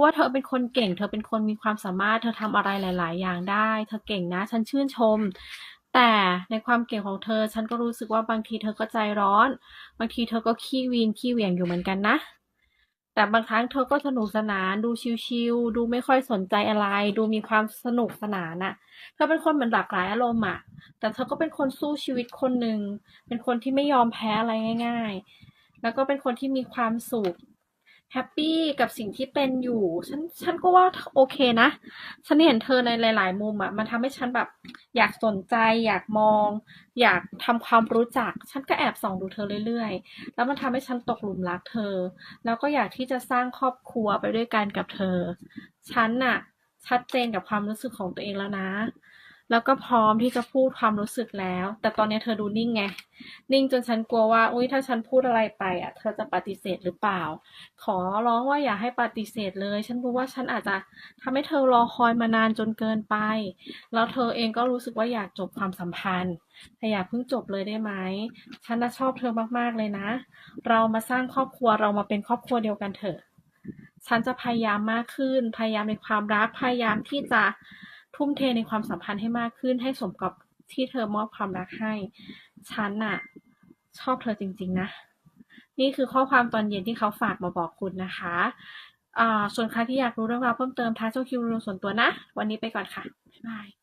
รู้ว่าเธอเป็นคนเก่ง เธอเป็นคนมีความสามารถ เธอทำอะไรหลาย ๆ อย่างได้ เธอเก่งนะ ฉันชื่นชม แต่ในความเก่งของเธอ ฉันก็รู้สึกว่าบางทีเธอก็ใจร้อน บางทีเธอก็ขี้วีนขี้เหวี่ยงอยู่เหมือนกันนะ แต่บางครั้งเธอก็สนุกสนาน ดูชิลๆ ดูไม่ค่อยสนใจอะไร ดูมีความสนุกสนานน่ะเธอเป็นคนเหมือนหลากหลายอารมณ์อะแต่เธอก็เป็นคนสู้ชีวิตคนหนึ่ง เป็นคนที่ไม่ยอมแพ้อะไรง่าย ๆ แล้วก็เป็นคนที่มีความสุข แฮปปี้กับสิ่งที่เป็นอยู่ ฉันฉันก็ว่าโอเคนะ ฉันเห็นเธอในหลาย ๆ มุมอะมันทำให้ฉันแบบ อยากสนใจ อยากมอง อยากทำความรู้จัก ฉันก็แอบส่องดูเธอเรื่อย ๆ แล้วมันทำให้ฉันตกหลุมรักเธอ แล้วก็อยากที่จะสร้างครอบครัวไปด้วยกันกับเธอ ฉันน่ะ ชัดเจนกับความรู้สึกของตัวเองแล้วนะ แล้วก็พร้อมที่จะพูดความรู้สึกแล้ว แต่ตอนนี้เธอดูนิ่งไง นิ่งจนฉันกลัวว่า อุ๊ยถ้าฉันพูดอะไรไปอะ เธอจะปฏิเสธหรือเปล่า ขอร้องว่าอย่าให้ปฏิเสธเลย ฉันรู้ว่าฉันอาจจะทำให้เธอรอคอยมานานจนเกินไป แล้วเธอเองก็รู้สึกว่าอยากจบความสัมพันธ์ แต่อย่าเพิ่งจบเลยได้ไหม ฉันน่ะชอบเธอมากๆเลยนะ เรามาสร้างครอบครัวเรามาเป็นครอบครัวเดียวกันเถอะ ฉันจะพยายามมากขึ้น พยายามในความรัก พยายามที่จะ ทุ่มเทในความสัมพันธ์ให้มากขึ้น ให้สมกับที่เธอมอบความรักให้ ฉันน่ะ ชอบเธอจริง ๆ นะ นี่คือข้อความตอนเย็นที่เขาฝากมาบอกคุณนะคะอ่าส่วนใครที่อยากรู้เรื่องราวเพิ่มเติมทักเจ้าคิวส่วนตัวนะ วันนี้ไปก่อนค่ะ บ๊ายบาย